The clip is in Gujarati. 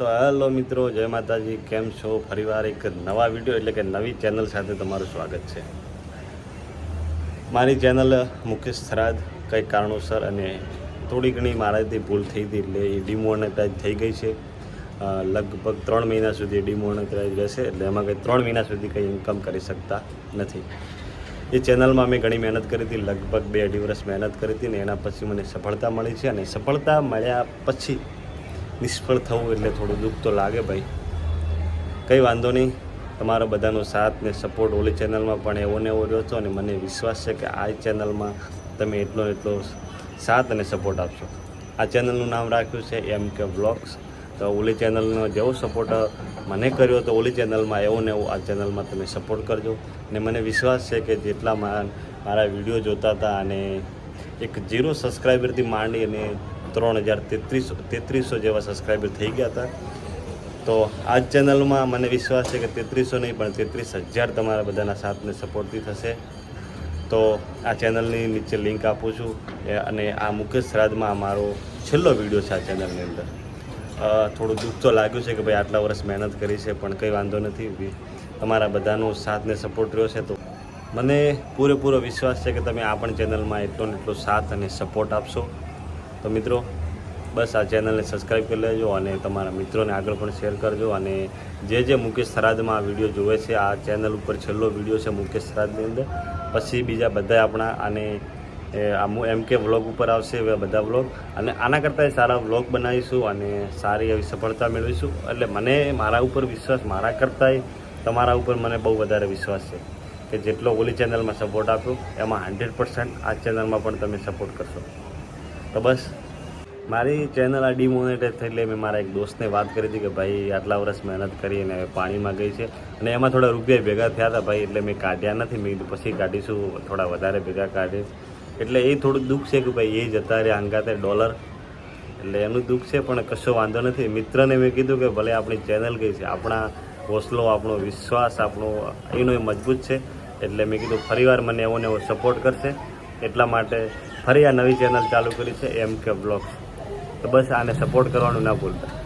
તો હેલો મિત્રો, જય માતાજી. કેમ છો? ફરીવાર એક નવા વીડિયો એટલે કે નવી ચેનલ સાથે તમારું સ્વાગત છે. મારી ચેનલ મુકેશ થરાદ કંઈક કારણોસર અને થોડી ઘણી મારાથી ભૂલ થઈ હતી એટલે એ ડિમોનેટાઇઝ થઈ ગઈ છે. લગભગ ત્રણ મહિના સુધી ડિમોનેટાઇઝ રહેશે એટલે એમાં કંઈ ત્રણ મહિના સુધી કંઈ ઇન્કમ કરી શકતા નથી. એ ચેનલમાં મેં ઘણી મહેનત કરી હતી, લગભગ બે અઢી વર્ષ મહેનત કરી હતી ને એના પછી મને સફળતા મળી છે અને સફળતા મળ્યા પછી નિષ્ફળ થવું એટલે થોડું દુઃખ તો લાગે ભાઈ. કંઈ વાંધો નહીં. તમારો બધાનો સાથ ને સપોર્ટ ઓલી ચેનલમાં પણ એવો ને એવો રહ્યો હતો અને મને વિશ્વાસ છે કે આ ચેનલમાં તમે એટલો એટલો સાથ અને સપોર્ટ આપશો. આ ચેનલનું નામ રાખ્યું છે એમ કે વ્લોગ્સ તો ઓલી ચેનલનો જેવો સપોર્ટ મને કર્યો તો ઓલી ચેનલમાં એવો ને એવો આ ચેનલમાં તમે સપોર્ટ કરજો. ને મને વિશ્વાસ છે કે જેટલા મારા વીડિયો જોતા હતા અને એક ઝીરો સબસ્ક્રાઈબરથી માંડી અને ત્રણ હજાર તેત્રીસો તેત્રીસો જેવા સબસ્ક્રાઈબર થઈ ગયા હતા. તો આ ચેનલમાં મને વિશ્વાસ છે કે તેત્રીસો નહીં, પણ તેત્રીસ હજાર તમારા બધાના સાથને સપોર્ટથી થશે. તો આ ચેનલની નીચે લિંક આપું છું. અને આ મુકેશ શ્રાદ્ધમાં મારો છેલ્લો વીડિયો છે આ ચેનલની અંદર. થોડું દુઃખ તો લાગ્યું છે કે ભાઈ આટલા વર્ષ મહેનત કરી છે, પણ કંઈ વાંધો નથી. તમારા બધાનો સાથને સપોર્ટ રહ્યો છે. તો મને પૂરેપૂરો વિશ્વાસ છે કે તમે આ પણ ચેનલમાં એટલો ને એટલો સાથ અને સપોર્ટ આપશો. તો મિત્રો, બસ આ ચેનલને સબસ્ક્રાઈબ કરી લેજો અને તમારા મિત્રોને આગળ પણ શેર કરજો અને જે જે મુકેશ થરાદમાં આ વીડિયો જોવે છે, આ ચેનલ ઉપર છેલ્લો વીડિયો છે મુકેશ થરાદની અંદર. પછી બીજા બધા આપણા અને એમ કે વ્લોગ ઉપર આવશે એવા બધા વ્લોગ અને આના કરતાં સારા વ્લોગ બનાવીશું અને સારી એવી સફળતા મેળવીશું. એટલે મને મારા ઉપર વિશ્વાસ, મારા કરતાંય તમારા ઉપર મને બહુ વધારે વિશ્વાસ છે કે જેટલો ઓલી ચેનલમાં સપોર્ટ આપ્યો, એમાં હંડ્રેડ પર્સન્ટ આ ચેનલમાં પણ તમે સપોર્ટ કરશો. તો બસ. મારી ચેનલ આ ડિમોનેટાઇઝ થઈ એટલે મેં મારા એક દોસ્તને વાત કરી હતી કે ભાઈ, આટલા વર્ષ મહેનત કરી અને પાણીમાં ગઈ છે. અને એમાં થોડા રૂપિયા ભેગા થયા હતા ભાઈ, એટલે મેં કાઢ્યા નથી. મેં કીધું પછી કાઢીશું, થોડા વધારે ભેગા કાઢીશ. એટલે એ થોડુંક દુઃખ છે કે ભાઈ, એ જતા રહ્યા અંગાતે ડોલર એટલે એનું દુઃખ છે, પણ કશો વાંધો નથી. મિત્રને મેં કીધું કે ભલે આપણી ચેનલ ગઈ છે, આપણા હોસલો, આપણો વિશ્વાસ, આપણો એનો એ મજબૂત છે. એટલે મેં કીધું, ફરીવાર મને એવો ને એવો સપોર્ટ કરશે. એટલા માટે ફરી આ નવી ચેનલ ચાલુ કરી છે એમ કે બ્લોગ તો બસ આને સપોર્ટ કરવાનું ના ભૂલતા.